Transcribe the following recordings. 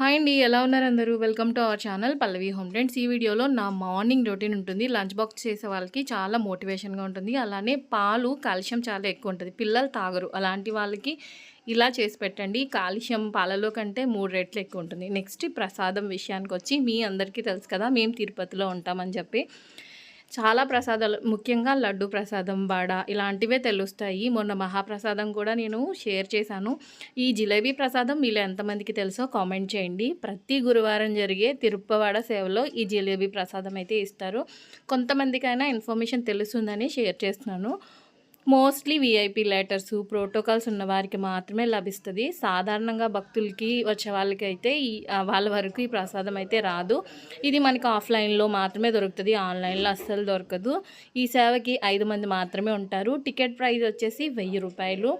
Hi అండి ఎలా ఉన్నారు అందరూ? Welcome to our channel Pallavi home trends ఈ వీడియోలో నా మార్నింగ్ రొటీన్ ఉంటుంది. లంచ్ బాక్స్ చేసే వాళ్ళకి చాలా మోటివేషన్గా ఉంటుంది. అలానే పాలు కాల్షియం చాలా ఎక్కువ ఉంటుంది. పిల్లలు తాగరు. అలాంటి వాళ్ళకి ఇలా చేసి పెట్టండి. కాల్షియం పాలలో కంటే మూడు రెట్లు ఎక్కువ ఉంటుంది. నెక్స్ట్ ప్రసాదం విషయానికి వచ్చి మీ అందరికీ తెలుసు కదా మేము తిరుపతిలో ఉంటామని చెప్పి. చాలా ప్రసాదాలు ముఖ్యంగా లడ్డు ప్రసాదం వడ ఇలాంటివే తెలుస్తాయి. మొన్న మహాప్రసాదం కూడా నేను షేర్ చేశాను. ఈ జిలేబీ ప్రసాదం మీలో ఎంతమందికి తెలుసో కామెంట్ చేయండి. ప్రతి గురువారం జరిగే తిరుప్పవాడ సేవలో ఈ జిలేబీ ప్రసాదం అయితే ఇస్తారు. కొంతమందికైనా ఇన్ఫర్మేషన్ తెలుస్తుందని షేర్ చేస్తున్నాను. మోస్ట్లీ వీఐపీ లెటర్స్ ప్రోటోకాల్స్ ఉన్న వారికి మాత్రమే లభిస్తుంది. సాధారణంగా భక్తులకి వచ్చే వాళ్ళకి అయితే ఈ వాళ్ళ వరకు ఈ ప్రసాదం అయితే రాదు. ఇది మనకి ఆఫ్లైన్లో మాత్రమే దొరుకుతుంది ఆన్లైన్లో అస్సలు దొరకదు. ఈ సేవకి ఐదు మంది మాత్రమే ఉంటారు. టికెట్ ప్రైస్ వచ్చేసి వెయ్యి రూపాయలు.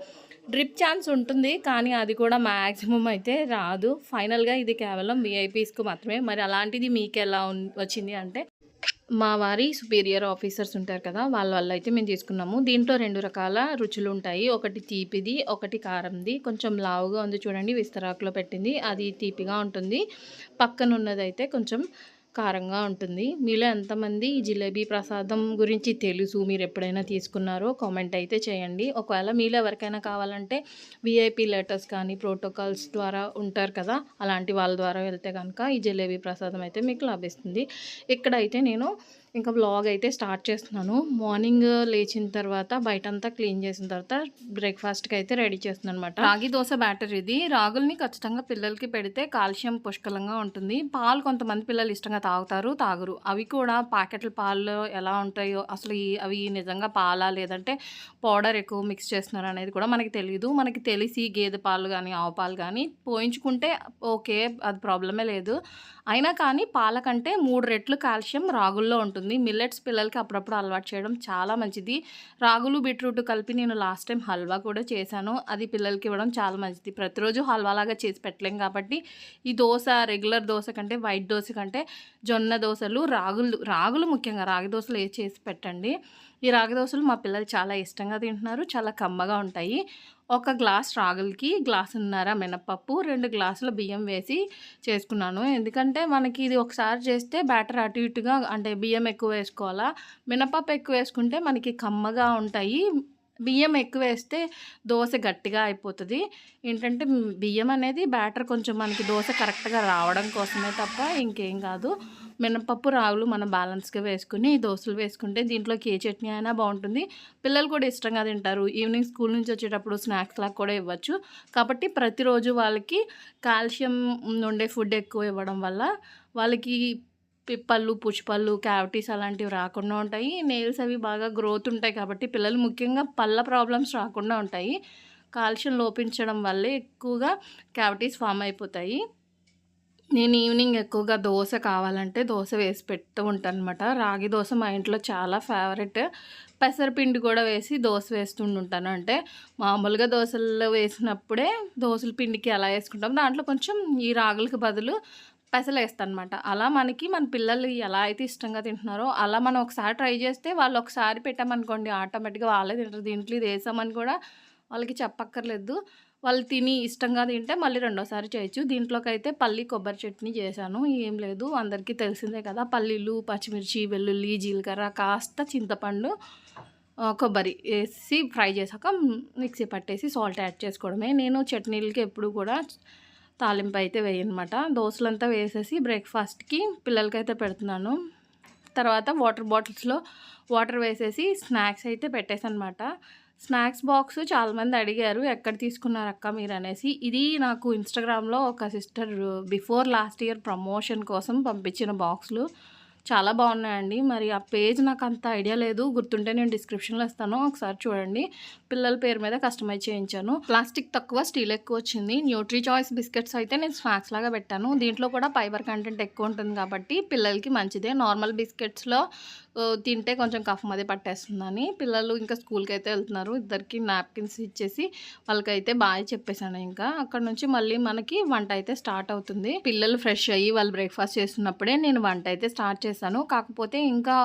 డ్రిప్ ఛాన్స్ ఉంటుంది కానీ అది కూడా మ్యాక్సిమం అయితే రాదు. ఫైనల్గా ఇది కేవలం విఐపీస్కు మాత్రమే. మరి అలాంటిది మీకు ఎలా వచ్చింది అంటే మా వారి సుపీరియర్ ఆఫీసర్స్ ఉంటారు కదా వాళ్ళ వల్ల అయితే మేము తీసుకున్నాము. దీంట్లో రెండు రకాల రుచులు ఉంటాయి. ఒకటి తీపిది ఒకటి కారంది. కొంచెం లావుగా ఉంది చూడండి విస్తరాకులో పెట్టింది. అది తీపిగా ఉంటుంది. పక్కన ఉన్నదైతే కొంచెం కారంగా ఉంటుంది. మీలో ఎంతమంది ఈ జిలేబీ ప్రసాదం గురించి తెలుసు? మీరు ఎప్పుడైనా తీసుకున్నారో కామెంట్ అయితే చేయండి. ఒకవేళ మీలో ఎవరికైనా కావాలంటే విఐపి లెటర్స్ కానీ ప్రోటోకాల్స్ ద్వారా ఉంటారు కదా అలాంటి వాళ్ళ ద్వారా వెళ్తే కనుక ఈ జిలేబీ ప్రసాదం అయితే మీకు లభిస్తుంది. ఇక్కడైతే నేను ఇంకా బ్లాగ్ అయితే స్టార్ట్ చేస్తున్నాను. మార్నింగ్ లేచిన తర్వాత బయటంతా క్లీన్ చేసిన తర్వాత బ్రేక్ఫాస్ట్కి అయితే రెడీ చేస్తున్నాను అనమాట రాగి దోశ బ్యాటర్ ఇది. రాగుల్ని ఖచ్చితంగా పిల్లలకి పెడితే కాల్షియం పుష్కలంగా ఉంటుంది. పాలు కొంతమంది పిల్లలు ఇష్టంగా తాగుతారు తాగురు. అవి కూడా ప్యాకెట్ల పాలు ఎలా ఉంటాయో అసలు అవి నిజంగా పాలా లేదంటే పౌడర్ ఎక్కువ మిక్స్ చేస్తున్నారు అనేది కూడా మనకి తెలియదు మనకి తెలిసి గేదె పాలు కానీ ఆవు పాలు కానీ పోయించుకుంటే ఓకే అది ప్రాబ్లమే లేదు. అయినా కానీ పాల కంటే మూడు రెట్లు కాల్షియం రాగుల్లో ఉంటుంది. మిల్లెట్స్ పిల్లలకి అప్పుడప్పుడు అలవాటు చేయడం చాలా మంచిది. రాగులు బీట్రూట్ కలిపి నేను లాస్ట్ టైం హల్వా కూడా చేశాను. అది పిల్లలకి ఇవ్వడం చాలా మంచిది. ప్రతిరోజు హల్వా లాగా చేసి పెట్టలేం కాబట్టి ఈ దోశ రెగ్యులర్ దోశ కంటే వైట్ దోశ కంటే జొన్న దోశలు రాగులు రాగులు ముఖ్యంగా రాగి దోశలు ఏ చేసి పెట్టండి. ఈ రాగి దోశలు మా పిల్లలు చాలా ఇష్టంగా తింటున్నారు. చాలా కమ్మగా ఉంటాయి. ఒక గ్లాస్ రాగులకి గ్లాసున్నర మినపప్పు రెండు గ్లాసుల బియ్యం వేసి చేసుకున్నాను. ఎందుకంటే మనకి ఇది ఒకసారి చేస్తే బ్యాటర్ అటు ఇటుగా అంటే బియ్యం ఎక్కువ వేసుకోవాలా. మినపప్పు ఎక్కువ వేసుకుంటే మనకి కమ్మగా ఉంటాయి. బియ్యం ఎక్కువ వేస్తే దోశ గట్టిగా అయిపోతుంది. ఏంటంటే బియ్యం అనేది బ్యాటర్ కొంచెం మనకి దోశ కరెక్ట్గా రావడం కోసమే తప్ప ఇంకేం కాదు. మినపప్పు రాగులు మనం బ్యాలెన్స్గా వేసుకుని దోశలు వేసుకుంటే దీంట్లోకి ఏ చట్నీ అయినా బాగుంటుంది. పిల్లలు కూడా ఇష్టంగా తింటారు. ఈవినింగ్ స్కూల్ నుంచి వచ్చేటప్పుడు స్నాక్స్ లాగా కూడా ఇవ్వచ్చు. కాబట్టి ప్రతిరోజు వాళ్ళకి కాల్షియం ఉండే ఫుడ్ ఎక్కువ ఇవ్వడం వల్ల వాళ్ళకి పిప్పళ్ళు పుష్పళ్ళు క్యావిటీస్ అలాంటివి రాకుండా ఉంటాయి. నెయిల్స్ అవి బాగా గ్రోత్ ఉంటాయి కాబట్టి పిల్లలు ముఖ్యంగా పళ్ళ ప్రాబ్లమ్స్ రాకుండా ఉంటాయి. కాల్షియం లోపించడం వల్లే ఎక్కువగా క్యావిటీస్ ఫామ్ అయిపోతాయి. నేను ఈవినింగ్ ఎక్కువగా దోశ కావాలంటే దోశ వేసి పెడుతూ ఉంటాను అనమాట రాగి దోశ మా ఇంట్లో చాలా ఫేవరెట్ పెసరపిండి కూడా వేసి దోశ వేస్తుంటాను అంటే మామూలుగా దోశలు వేసినప్పుడే దోశల పిండికి ఎలా వేసుకుంటాం. దాంట్లో కొంచెం ఈ రాగులకి బదులు పెసలు వేస్తానమాట అనమాట అలా మనకి మన పిల్లలు ఎలా అయితే ఇష్టంగా తింటున్నారో అలా మనం ఒకసారి ట్రై చేస్తే వాళ్ళు ఒకసారి పెట్టామనుకోండి ఆటోమేటిక్గా వాళ్ళే తింటారు. దీంట్లో ఇది వేసామని కూడా వాళ్ళకి చెప్పక్కర్లేదు. వాళ్ళు తిని ఇష్టంగా తింటే మళ్ళీ రెండోసారి చేయొచ్చు. దీంట్లోకైతే పల్లి కొబ్బరి చట్నీ చేశాను. ఏం లేదు అందరికీ తెలిసిందే కదా. పల్లీలు పచ్చిమిర్చి వెల్లుల్లి జీలకర్ర కాస్త చింతపండు కొబ్బరి వేసి ఫ్రై చేశాక మిక్సీ పట్టేసి సాల్ట్ యాడ్ చేసుకోవడమే. నేను చట్నీలకి ఎప్పుడు కూడా తాలింపు అయితే వేయనమాట. దోశలంతా వేసేసి బ్రేక్ఫాస్ట్కి పిల్లలకైతే పెడుతున్నాను. తర్వాత వాటర్ బాటిల్స్లో వాటర్ వేసేసి స్నాక్స్ అయితే పెట్టేసనమాట. స్నాక్స్ బాక్స్ చాలామంది అడిగారు ఎక్కడ తీసుకున్నారు అక్క మీరు అనేసి ఇది నాకు ఇన్స్టాగ్రామ్లో ఒక sister before last year promotion కోసం పంపించిన బాక్సులు. చాలా బాగున్నాయండి. మరి ఆ పేజ్ నాకు అంత ఐడియా లేదు. గుర్తుంటే నేను డిస్క్రిప్షన్లో ఇస్తాను. ఒకసారి చూడండి. పిల్లల పేరు మీద కస్టమైజ్ చేయించాను. ప్లాస్టిక్ తక్కువ స్టీల్ ఎక్కువ వచ్చింది. న్యూట్రీ చాయిస్ బిస్కెట్స్ అయితే నేను స్నాక్స్ లాగా పెట్టాను. దీంట్లో కూడా ఫైబర్ కంటెంట్ ఎక్కువ ఉంటుంది కాబట్టి పిల్లలకి మంచిదే. నార్మల్ బిస్కెట్స్లో తింటే కొంచెం కఫం అది పట్టేస్తుందని పిల్లలు ఇంకా స్కూల్కి అయితే వెళ్తున్నారు. ఇద్దరికి నాప్కిన్స్ ఇచ్చేసి వాళ్ళకైతే బాగా చెప్పేశాను ఇంకా. అక్కడ నుంచి మళ్ళీ మనకి వంట అయితే స్టార్ట్ అవుతుంది. పిల్లలు ఫ్రెష్ అయ్యి వాళ్ళు బ్రేక్ఫాస్ట్ చేస్తున్నప్పుడే నేను వంట అయితే స్టార్ట్ చేశాను. కాకపోతే ఇంకా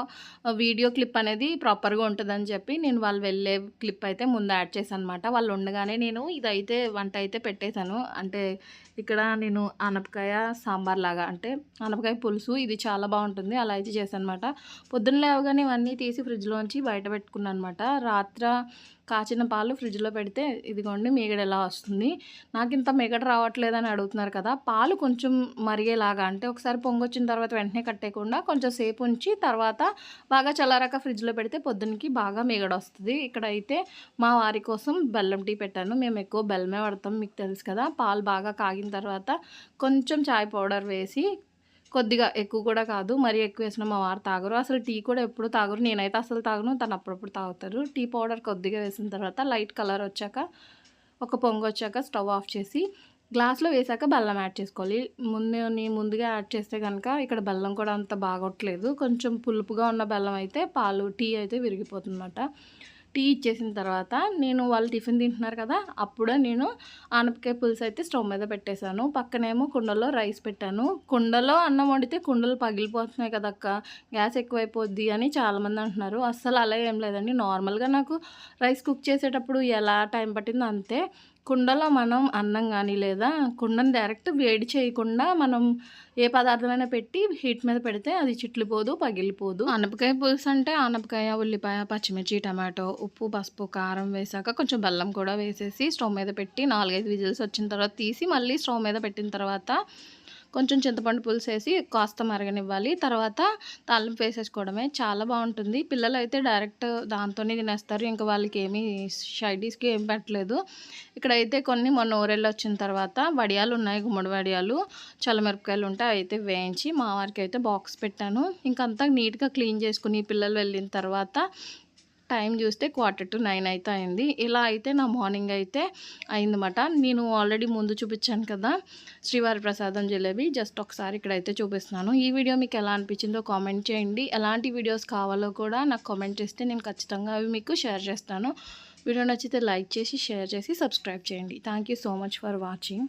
వీడియో క్లిప్ అనేది ప్రాపర్గా ఉంటుందని చెప్పి నేను వాళ్ళు వెళ్ళే క్లిప్ అయితే ముందు యాడ్ చేశాను అనమాట వాళ్ళు ఉండగానే నేను ఇదైతే వంట అయితే పెట్టేశాను. అంటే ఇక్కడ నేను ఆనపకాయ సాంబార్ లాగా అంటే అనపకాయ పులుసు ఇది చాలా బాగుంటుంది. అలా అయితే చేశాను అనమాట పొద్దున్న లేవగానే ఇవన్నీ తీసి ఫ్రిడ్జ్లోంచి బయట పెట్టుకున్నాను అనమాట రాత్ర కాచిన పాలు ఫ్రిడ్జ్లో పెడితే ఇదిగోండి మీగడ ఎలా వస్తుంది? నాకు ఇంత మీగడ రావట్లేదని అడుగుతున్నారు కదా పాలు కొంచెం మరిగేలాగా అంటే ఒకసారి పొంగొచ్చిన తర్వాత వెంటనే కట్టేయకుండా కొంచెం సేపు ఉంచి తర్వాత బాగా చల్లారాక ఫ్రిడ్జ్లో పెడితే పొద్దునకి బాగా మీగడ వస్తుంది. ఇక్కడ అయితే మా వారి కోసం బెల్లం టీ పెట్టాను. మేము ఎక్కువ బెల్లమే పడతాం మీకు తెలుసు కదా. పాలు బాగా కాగిన తర్వాత కొంచెం చాయ్ పౌడర్ వేసి కొద్దిగా ఎక్కువ కూడా కాదు. మరీ ఎక్కువ వేసిన మా వారు తాగరు. అసలు టీ కూడా ఎప్పుడు తాగరు. నేనైతే అసలు తాగను. తను అప్పుడప్పుడు తాగుతారు. టీ పౌడర్ కొద్దిగా వేసిన తర్వాత లైట్ కలర్ వచ్చాక ఒక పొంగు వచ్చాక స్టవ్ ఆఫ్ చేసి గ్లాస్లో వేసాక బెల్లం యాడ్ చేసుకోవాలి. ముందు ముందుగా యాడ్ చేస్తే కనుక ఇక్కడ బెల్లం కూడా అంత బాగోట్లేదు. కొంచెం పులుపుగా ఉన్న బెల్లం అయితే పాలు టీ అయితే విరిగిపోతుందన్నమాట. టీ ఇచ్చేసిన తర్వాత నేను వాళ్ళు టిఫిన్ తింటున్నారు కదా అప్పుడే నేను ఆనపకాయ పులుసు అయితే స్టవ్ మీద పెట్టేశాను. పక్కనేమో కుండలో రైస్ పెట్టాను. కుండలో అన్నం వండితే కుండలు పగిలిపోతున్నాయి కదక్క గ్యాస్ ఎక్కువైపోద్ది అని చాలామంది అంటున్నారు. అస్సలు అలా ఏం లేదండి. నార్మల్గా నాకు రైస్ కుక్ చేసేటప్పుడు ఎలా టైం పట్టిందో అంతే. కుండలో మనం అన్నం కానీ లేదా కుండను డైరెక్ట్ వేడి చేయకుండా మనం ఏ పదార్థమైనా పెట్టి హీట్ మీద పెడితే అది చిట్లిపోదు పగిలిపోదు. అనపకాయ పులుసు అంటే ఆనపకాయ ఉల్లిపాయ పచ్చిమిర్చి టమాటో ఉప్పు పసుపు కారం వేసాక కొంచెం బెల్లం కూడా వేసేసి స్టవ్ మీద పెట్టి నాలుగైదు విజిల్స్ వచ్చిన తర్వాత తీసి మళ్ళీ స్టవ్ మీద పెట్టిన తర్వాత కొంచెం చింతపండు పులుసు వేసి కాస్త మరగనివ్వాలి. తర్వాత తాలింపు వేసేసుకోవడమే. చాలా బాగుంటుంది. పిల్లలు అయితే డైరెక్ట్ దాంతోనే తినేస్తారు. ఇంకా వాళ్ళకి ఏమీ షైడీస్కి ఏం పెట్టలేదు. ఇక్కడైతే కొన్ని మొన్న ఊరెళ్ళి వచ్చిన తర్వాత వడియాలు ఉన్నాయి గుమ్మడి వడియాలు చల్లమిరపకాయలు ఉంటాయి అయితే వేయించి మా వారికి అయితే బాక్స్ పెట్టాను. ఇంకంతా నీట్గా క్లీన్ చేసుకుని పిల్లలు వెళ్ళిన తర్వాత టైం చూస్తే క్వార్టర్ టు నైన్ అయితే అయింది ఇలా అయితే నా మార్నింగ్ అయితే అయిందన్నమాట. నేను ఆల్రెడీ ముందు చూపించాను కదా శ్రీవారి ప్రసాదం జిలేబీ. జస్ట్ ఒకసారి ఇక్కడైతే చూపిస్తున్నాను. ఈ వీడియో మీకు ఎలా అనిపించిందో కామెంట్ చేయండి. ఎలాంటి వీడియోస్ కావాలో కూడా నాకు కామెంట్ చేస్తే నేను ఖచ్చితంగా అవి మీకు షేర్ చేస్తాను. వీడియో నచ్చితే లైక్ చేసి షేర్ చేసి సబ్స్క్రైబ్ చేయండి. Thank so much for watching.